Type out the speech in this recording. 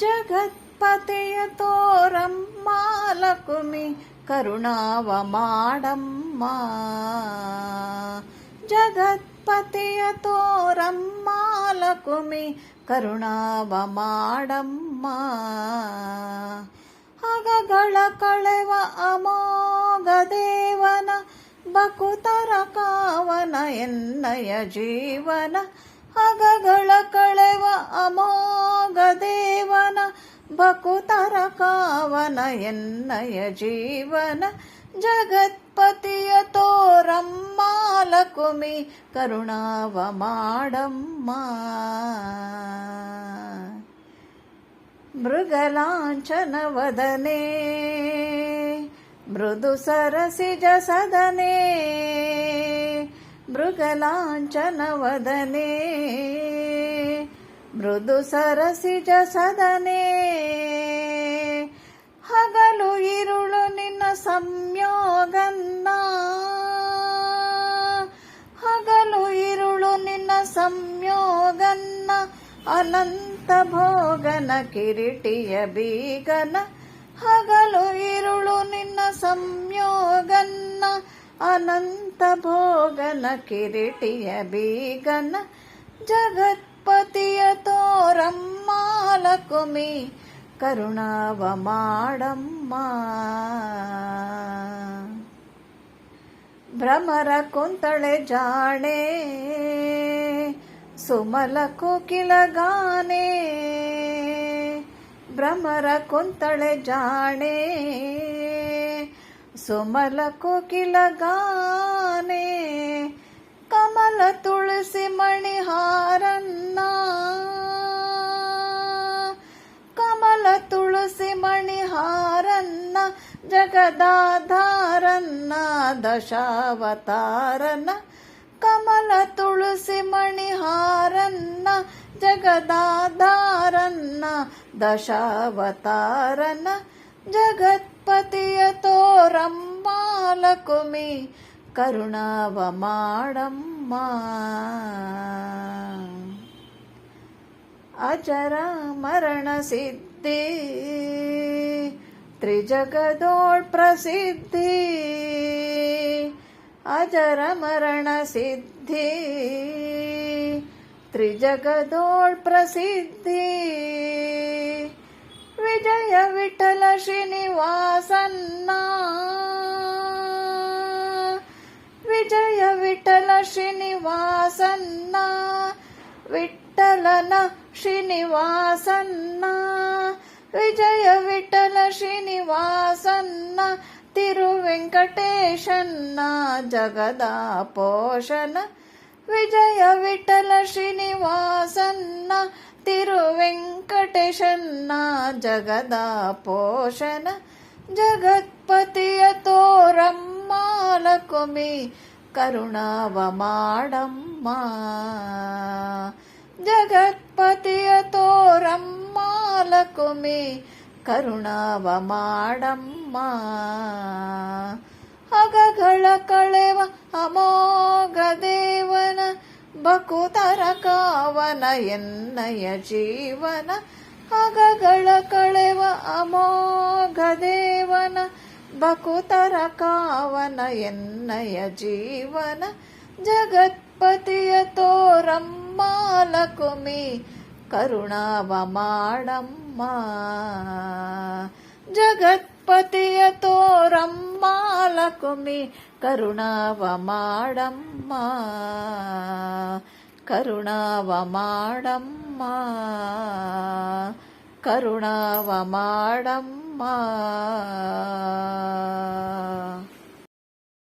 జగత్పతియతోరమ్మాలకు మీ కరుణావమాడమ్మా జగత్పతియతోరమ్మాలకు మీ ಕರುಣಾವಮಾಡಮ್ಮ ಹಗಗಳ ಕಳೆವ ಅಮೋಘ ದೇವನ ಬಕುತರ ಕಾವನ ಎನ್ನಯ ಜೀವನ ಹಗಗಳ ಕಳೆವ ಅಮೋಘ ದೇವನ ಬಕುತರ ಕಾವನ ಎನ್ನಯ ಜೀವನ ಜಗತ್ಪತಿಯ ತೋರಮ್ಮಾಲಕುಮಿ ಕರುಣಾವ ಮಾಡಮ್ಮ ಮೃಗಲಾಂಛನವದನೆ ಮೃದು ಸರಸಿಜ ಸದನೇ ಮೃಗಲಾಂಛನವದನೆ ಮೃದು ಸರಸಿಜ ಸದನೆ. ಹಗಲು ಇರುಳು ನಿನ್ನ ಸಂಯೋಗನ್ನ, ಹಗಲು ಇರುಳು ನಿನ್ನ ಸಂಯೋಗನ್ನ, ಅನಂತ ಭೋಗನ ಕಿರಿಟಿಯ ಬೀಗನ, ಹಗಲು ಇರುಳು ನಿನ್ನ ಸಂಯೋಗನ್ನ. ಅನಂತ ಭೋಗನ ಕಿರೀಟಿಯ ಬೀಗನ ಜಗತ್ಪತಿಯ ತೋರಮ್ಮಾಲಕುಮಿ ಕರುಣಾವ ಮಾಡಮ್ಮ ಭ್ರಮರ ಕುಂತಳೆ ಜಾಣೆ ಸುಮಲ ಕೋಕಿಲಗಾನೆ ಭ್ರಮರ ಕುಂತಳೆ ಜಾಣೆ ಸುಮಲ ಕೋಕಿಲಗಾನೆ ಕಮಲ ತುಳಸಿ ಮಣಿಹಾರನ್ನ. ಕಮಲ ತುಳಸಿ ಮಣಿಹಾರನ್ನ, ಜಗದಾಧಾರನ್ನ ದಶಾವತಾರನ ಕಮಲ ತುಳಸಿ ಮಣಿಹಾರನ್ನ, ಜಗದಾಧಾರನ್ನ ದಶಾವತಾರನ ಜಗತ್ಪತಿಯ పాలకుమి మీ కరుణావమాడమ్మా. అచరామరణ సిద్ధి త్రిజగదోడ్ ప్రసిద్ధి అజరమరణ సిద్ధి త్రిజగదోడ్ ప్రసిద్ధి విజయ విఠల శ్రీనివాసన్నా. ಶ್ರೀನಿವಾಸನ್ನ ವಿಠಲನ ಶ್ರೀನಿವಾಸನ್ನ ವಿಜಯ ವಿಠಲ ಶ್ರೀನಿವಾಸನ್ನ ತಿರುವೆಂಕಟೇಶನ್ನ ಜಗದ ಪೋಷಣ ವಿಜಯ ವಿಠಲ ಶ್ರೀನಿವಾಸನ್ನ ತಿರುವೆಂಕಟೇಶನ್ನ ಜಗದ ಪೋಷಣ ಜಗತ್ಪತಿಯ ತೋರಮ್ಮಾಲಕುಮಿ కరుణావమాడమ్మా జగత్పతియతో రమ్మాలకు మీ కరుణావమాడమ్మ అగగళ కళెవ అమోఘ దేవన బకుతర కావన ఎన్నయ జీవన అగగళ కళెవ అమోఘ దేవన ಬಕುತರ ಕಾವನ ಎನ್ನಯ ಜೀವನ ಜಗತ್ಪತಿಯ ತೋರಮ್ಮಾಲಕುಮಿ ಕರುಣಾವ ಮಾಡಮ್ಮ ಜಗತ್ಪತಿಯ ತೋರಂಬಾಲಕುಮಿ ಕರುಣಾವ ಮಾಡಮ್ಮ ಕರುಣಾವ ಮಾಡಮ್ಮ కరుణావమాడమ్మా